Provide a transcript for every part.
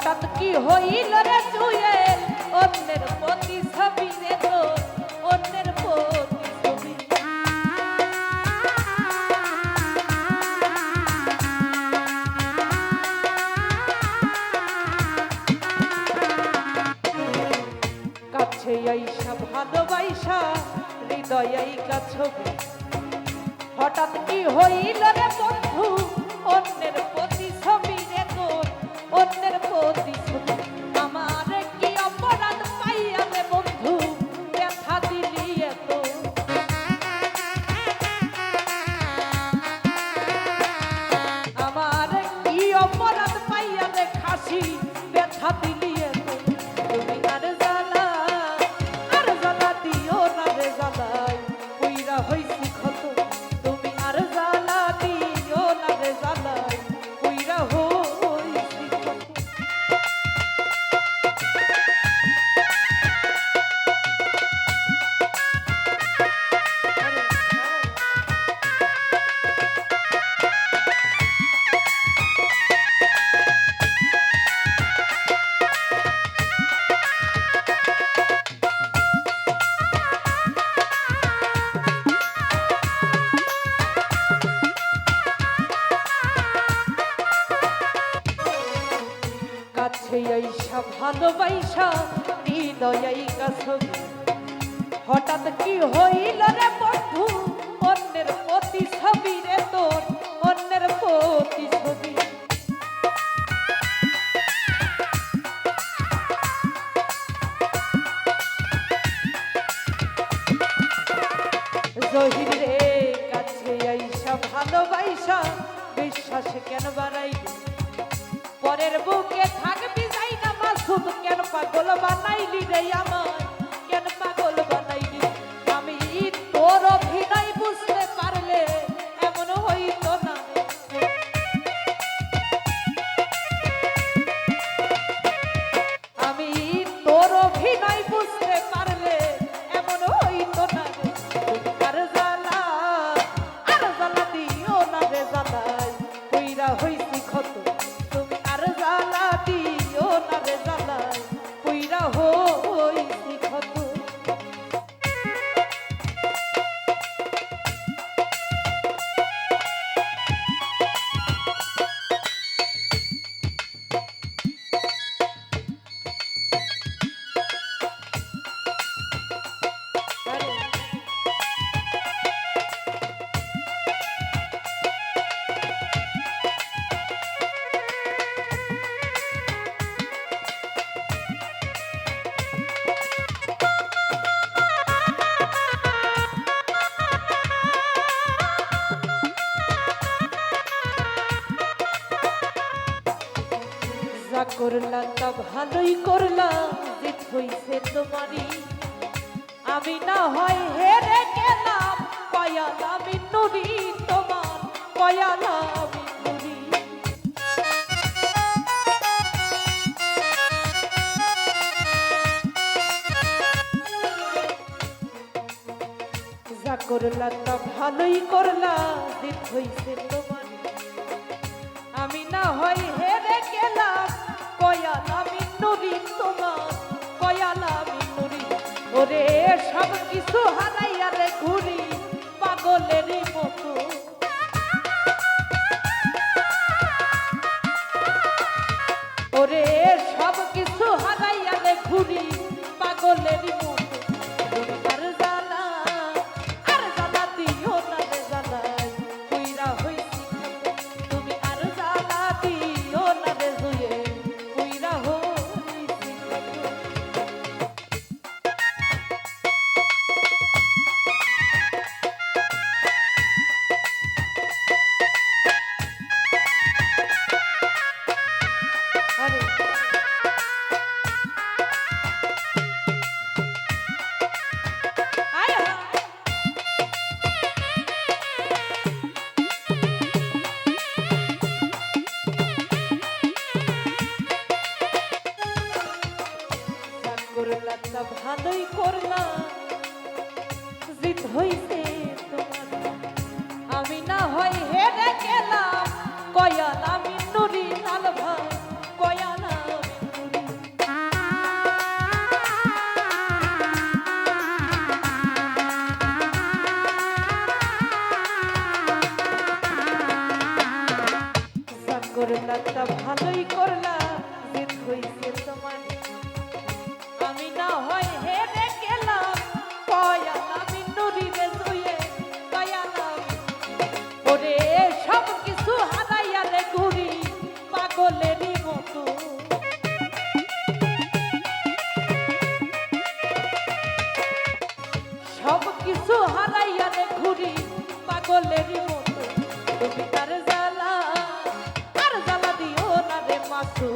হঠাৎ কি হইল রে জুয়েল অন্যের প্রতি ছবি রে অন্যের প্রতি কাছে আইসা ভালোবাইসা হৃদয় আইকা ছবি। হঠাৎ কি হইল রে বন্ধু? অন্যের প্রতি ভালোবাইসা হৃদয় আইকা ছবি হঠাৎ কি হইল রে বন্ধু? অন্যের প্রতি ছবি রে তোর, অন্যের প্রতি ছবি রে কাছে আইসা, ভালোবাইসা, বিশ্বাস কেন বাড়াইলি? পরের বুকে কেন পাগল বানাইলি রে আমার। 老 করলা তা ভালোই করলা যে হইছে তোমারই। আমি না হয় হেরে গেলাম মিনুরি তোমার করলা তা ভালোই করলা হইছে সব কিছু হারাইয়া রে ঘুরি পাগলেরই মতো। করলাম না ভালোই করলাম। জিত হইছে তোমার। আমি না হয় হেরে গেলাম। কয়াল আমি নুরি, লাল ভাই, কয়াল করলাম পাগলেরই মতো। তুমি তার জ্বালা? আর জ্বালা দিও না রে মাসু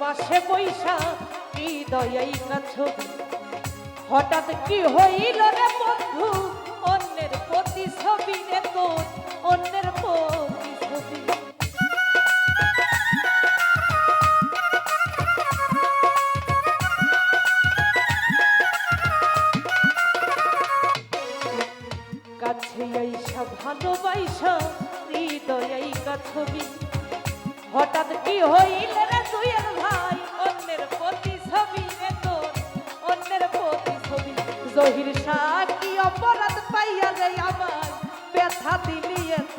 পাশে বৈশা হৃদয় এই ছবি হঠাৎ কি হইল রে বন্ধু? অন্যের প্রতি ছবি রে তোর, অন্যের প্রতি ছবি কাছে এই সব ভালোবাসা হৃদয় এই ছবি হঠাৎ কি হইল জহির শাহ কি অপরাধ পাইয়া রে আমার ব্যথা দিলি এত